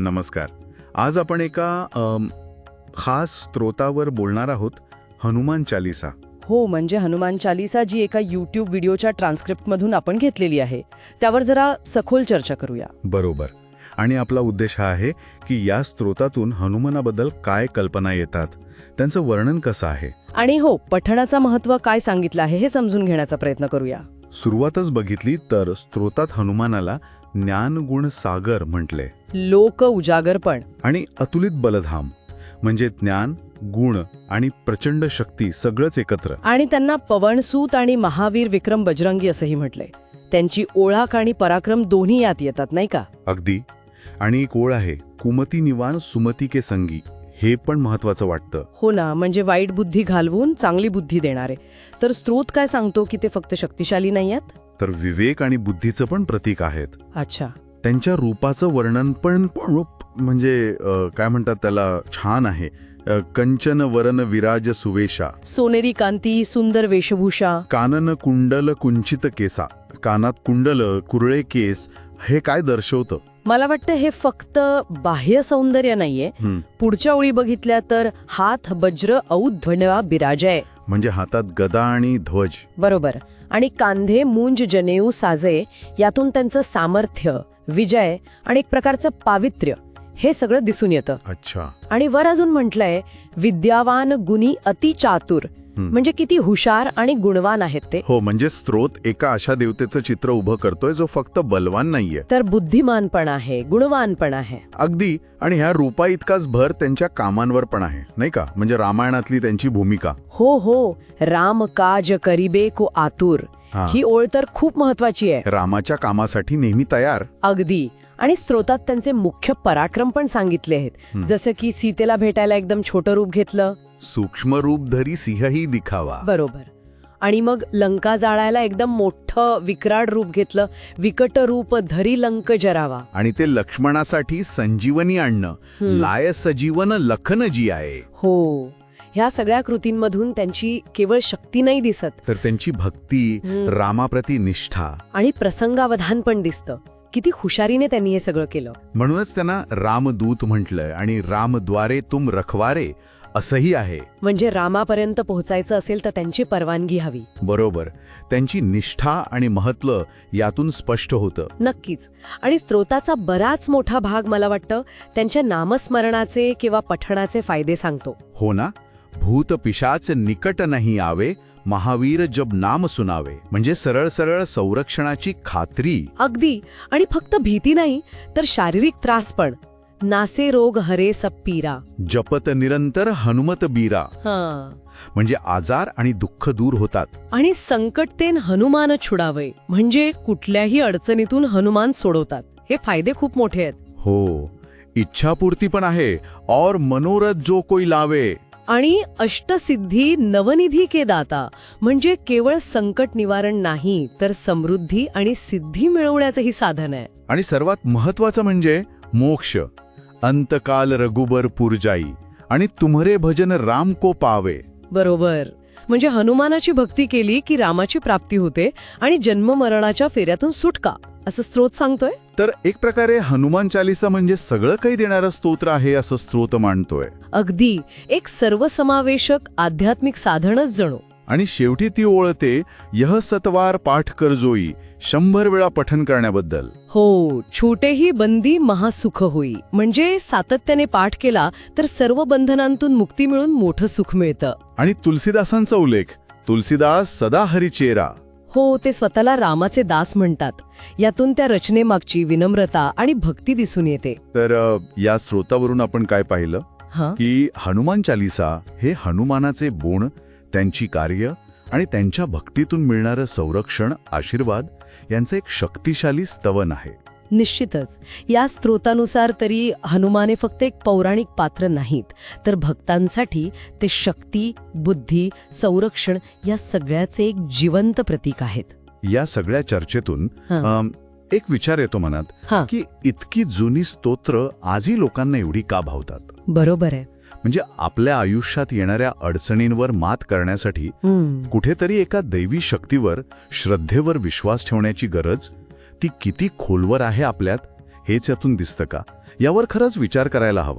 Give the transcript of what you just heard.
नमस्कार. आज आपण एका अम, खास स्त्रोतावर बोलणार आहोत हनुमान चालिसा. हो म्हणजे हनुमान चालिसा जी एका यूट्यूब व्हिडिओच्या ट्रान्स्क्रिप्टमधून आपण घेतलेली आहे. त्यावर जरा सखोल चर्चा करूया. बरोबर. आणि आपला उद्देश हा आहे की या स्त्रोतातून हनुमानाबद्दल काय कल्पना येतात त्यांचं वर्णन कसं आहे? आणि हो पठणाचं महत्त्व काय सांगितलं आहे हे समजून घेण्याचा प्रयत्न करूया. सुरुवातच बघितली तर स्त्रोतात हनुमानाला ज्ञानगुण सागर म्हटले. लोक उजागरपण आणि अतुलित बलधाम म्हणजे ज्ञान गुण आणि प्रचंड शक्ती सगळंच एकत्र. आणि त्यांना पवनसूत आणि महावीर विक्रम बजरंगी असंही म्हटलंय. त्यांची ओळख आणि पराक्रम दोन्ही यात येतात नाही का? अगदी. आणि एक ओळ आहे कुमती निवान सुमती के संगी. हे पण महत्वाचं वाटतं. हो ना म्हणजे वाईट बुद्धी घालवून चांगली बुद्धी देणारे. तर स्त्रोत काय सांगतो की ते फक्त शक्तिशाली नाही आहेत? तर विवेक आणि बुद्धीचं पण प्रतीक आहेत. अच्छा. त्यांच्या रूपाचं वर्णन पण म्हणजे काय म्हणतात त्याला? छान आहे. कंचन वरन विराज सुवेशा. सोनेरी कांती सुंदर वेशभूषा. कानन कुंडल कुंचित केसा. कानात कुंडल कुरळे केस हे काय दर्शवतं? मला वाटतं हे फक्त बाह्य सौंदर्य नाहीये. पुढच्या ओळी बघितल्या तर हात वज्र औध्वन्या बिराजय म्हणजे हातात गदा आणि ध्वज. बरोबर. आणि कांधे मुंज जनेऊ साजे यातून त्यांचं सामर्थ्य. विजय आणि एक प्रकारचं पावित्र्य हे सगळं दिसून येतं. अच्छा. आणि वर अजून म्हटलंय विद्यावान गुणी अति चातुर. म्हणजे किती हुशार आणि गुणवान आहेत ते. हो म्हणजे स्त्रोत एका अशा देवतेचं चित्र उभं करतोय जो फक्त बलवान नाहीये. तर बुद्धिमान पण आहे गुणवान पण आहे. अगदी. आणि ह्या रूपा इतकाच भर त्यांच्या कामांवर पण आहे नाही का? म्हणजे रामायणातली त्यांची भूमिका. हो हो. राम काज करिबे को आतुर. हा. ओळ तर खूप महत्वाची आहे. रामाच्या कामासाठी नेहमी तयार. अगदी. आणि स्त्रोतात त्यांचे मुख्य पराक्रम पण सांगितले आहेत. जसं की सीतेला भेटायला एकदम छोटं रूप घेतलं. सूक्ष्म रूप धरी सिंहही दिखावा. बरोबर. आणि मग लंका जाळायला एकदम मोठं विकराळ रूप घेतलं. विकट रूप धरी लंक जरावा. आणि ते लक्ष्मणासाठी संजीवनी आणणं. लाय सजीवन लखन जी आहे. हो. ह्या सगळ्या कृतींमधून त्यांची केवळ शक्ती नाही दिसत. तर त्यांची भक्ती. रामाप्रती निष्ठा. आणि प्रसंगावधान पण दिसतं. किती हुशारीने त्यांनी हे सगळं केलं. म्हणूनच त्यांना रामदूत म्हटलंय आणि रामद्वारे तुम रखवारे असंही आहे. म्हणजे रामापर्यंत पोहोचायचं असेल तर त्यांची परवानगी हवी. बरोबर. त्यांची निष्ठा आणि महत्त्व यातून स्पष्ट होतं. नक्कीच. आणि स्त्रोताचा बराच मोठा भाग मला वाटतं त्यांच्या नामस्मरणाचे किंवा पठणाचे फायदे सांगतो. हो ना? भूत पिशाच निकट नाही आवे महावीर जब नाम सुनावे. म्हणजे सरळ सरळ संरक्षणाची खात्री. अगदी. आणि फक्त भीती नाही तर शारीरिक त्रास पण. नासे रोग हरे सब पीरा. जपत निरंतर हनुमत बीरा. हा. म्हणजे आजार आणि दुःख दूर होतात. आणि संकटतेन हनुमान छुडावे. म्हणजे कुठल्याही अडचणीतून हनुमान सोडवतात. हे फायदे खूप मोठे आहेत. हो. इच्छापूर्ती पण आहे. और मनोरथ जो कोई लावे. आणि अष्टसिद्धी नवनिधी के दाता. म्हणजे केवळ संकट निवारण नाही तर समृद्धी आणि सिद्धी मिळवण्याचंही साधन आहे. आणि सर्वात महत्वाचं म्हणजे मोक्ष. अंतकाल रघुबर पुरजाई आणि तुम्हरे भजन राम को पावे. बरोबर. म्हणजे हनुमानाची भक्ती केली की रामाची प्राप्ती होते आणि जन्ममरणाच्या फेऱ्यातून सुटका. असं स्त्रोत सांगतोय? तर एक प्रकारे हनुमान चालिसा म्हणजे सगळं काही देणारं स्तोत्र आहे असं स्त्रोत मांडतोय. अगदी. एक सर्वसमावेशक आध्यात्मिक साधनच जणू. आणि शेवटी ती ओळते यह सतवार पाठ कर जोई शंभर वेळा पठन करण्याबद्दल. हो छोटेही बंदी महासुख होई. म्हणजे सातत्याने पाठ केला तर सर्व बंधनांतून मुक्ती मिळून मोठं सुख मिळतं. आणि तुलसीदासांचा उल्लेख तुलसीदास सदा हरिचेरा हो ते स्वतःला रामाचे दास म्हणतात. यातून त्या रचनेमागची विनम्रता आणि भक्ती दिसून येते. तर अ, या स्रोतावरून आपण काय पाहिलं? हा? की हनुमान चालिसा हे हनुमानाचे बोण त्यांची कार्य आणि त्यांच्या भक्तीतून मिळणारं संरक्षण आशीर्वाद यांचं एक शक्तिशाली स्तवन आहे. निश्चितच. या स्त्रोतानुसार तरी हनुमाने फक्त एक पौराणिक पात्र नाहीत तर भक्तांसाठी ते शक्ती बुद्धी संरक्षण या सगळ्याचे एक जिवंत प्रतीक आहेत. या सगळ्या चर्चेतून. अम, एक विचार येतो मनात हा. की इतकी जुनी स्तोत्र आजही लोकांना एवढी का भावतात? बरोबर आहे. म्हणजे आपल्या आयुष्यात येणाऱ्या अडचणींवर मात करण्यासाठी हम्म. कुठेतरी एका दैवी शक्तीवर श्रद्धेवर विश्वास ठेवण्याची गरज ती किती खोलवर आहे आपल्यात हेच यातून दिसतं का? यावर खरंच विचार करायला हवा.